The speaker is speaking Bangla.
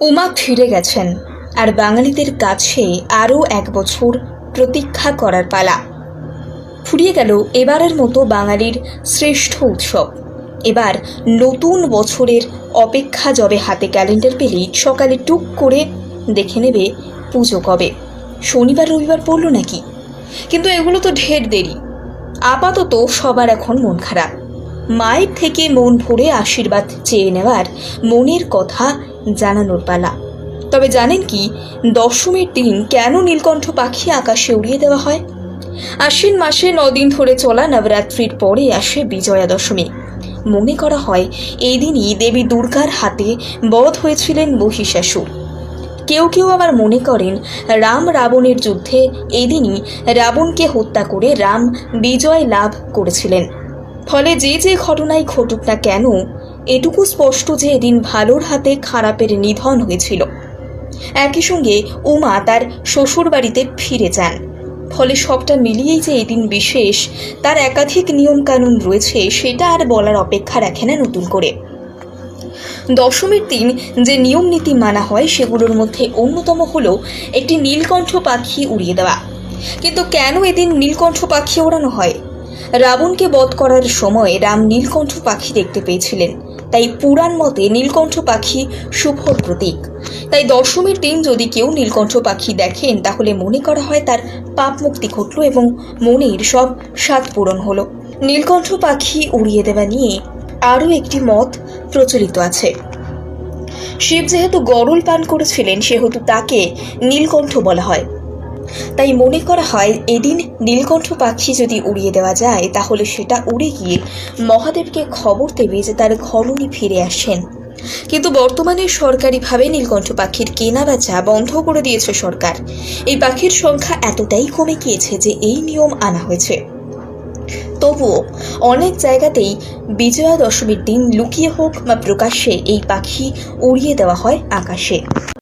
উমা ফিরে গেছেন আর বাঙালিদের কাছে আরও এক বছর প্রতীক্ষা করার পালা। ফুরিয়ে গেল এবারের মতো বাঙালির শ্রেষ্ঠ উৎসব। এবার নতুন বছরের অপেক্ষা যবে হাতে ক্যালেন্ডার পেলেই সকালে টুক করে দেখে নেবে পুজো কবে। শনিবার, রবিবার পড়ল নাকি? কিন্তু এগুলো তো ঢের দেরি। আপাতত সবার এখন মন খারাপ। মায়ের থেকে মন ভরে আশীর্বাদ চেয়ে নেওয়ার মনের কথা জানানোর পালা। তবে জানেন কি, দশমীর দিন কেন নীলকণ্ঠ পাখি আকাশে উড়িয়ে দেওয়া হয়? আশ্বিন মাসে নদিন ধরে চলা নবরাত্রির পরে আসে বিজয়া দশমী মনে করা হয়, এই দিনই দেবী দুর্গার হাতে বধ হয়েছিলেন মহিষাসুর। কেউ কেউ আবার মনে করেন, রাম রাবণের যুদ্ধে এদিনই রাবণকে হত্যা করে রাম বিজয় লাভ করেছিলেন। ফলে যে যে ঘটনাই ঘটুক না কেন, এটুকু স্পষ্ট যে এদিন ভালোর হাতে খারাপের নিধন হয়েছিল। একই সঙ্গে উমা তার শ্বশুরবাড়িতে ফিরে যান। ফলে সবটা মিলিয়েই যে এদিন বিশেষ, তার একাধিক নিয়মকানুন রয়েছে, সেটা আর বলার অপেক্ষা রাখে না নতুন করে। দশমীর দিন যে নিয়ম নীতি মানা হয়, সেগুলোর মধ্যে অন্যতম হল একটি নীলকণ্ঠ পাখি উড়িয়ে দেওয়া। কিন্তু কেন এদিন নীলকণ্ঠ পাখি ওড়ানো হয়? রাবণকে বধ করার সময় রাম নীলকণ্ঠ পাখি দেখতে পেয়েছিলেন। তাই পুরাণ মতে নীলকণ্ঠ পাখি শুভর প্রতীক। তাই দশমীর দিন যদি কেউ নীলকণ্ঠ পাখি দেখেন, তাহলে মনে করা হয় তার পাপ মুক্তি ঘটল এবং মনের সব স্বাদ পূরণ হলো। নীলকণ্ঠ পাখি উড়িয়ে দেওয়া নিয়ে আরও একটি মত প্রচলিত আছে। শিব যেহেতু গরল পান করেছিলেন, সেহেতু তাকে নীলকণ্ঠ বলা হয়। তাই মনে করা হয় এদিন নীলকণ্ঠ পাখি যদি উড়িয়ে দেওয়া যায়, তাহলে সেটা উড়ে গিয়ে মহাদেবকে খবর দেবে যে তার ঘরণী ফিরে আসেন। কিন্তু বর্তমানে সরকারিভাবে নীলকণ্ঠ পাখির কেনা বেচা বন্ধ করে দিয়েছে সরকার। এই পাখির সংখ্যা এতটাই কমে গিয়েছে যে এই নিয়ম আনা হয়েছে। তবুও অনেক জায়গাতেই বিজয়া দশমীর দিন লুকিয়ে হোক বা প্রকাশ্যে এই পাখি উড়িয়ে দেওয়া হয় আকাশে।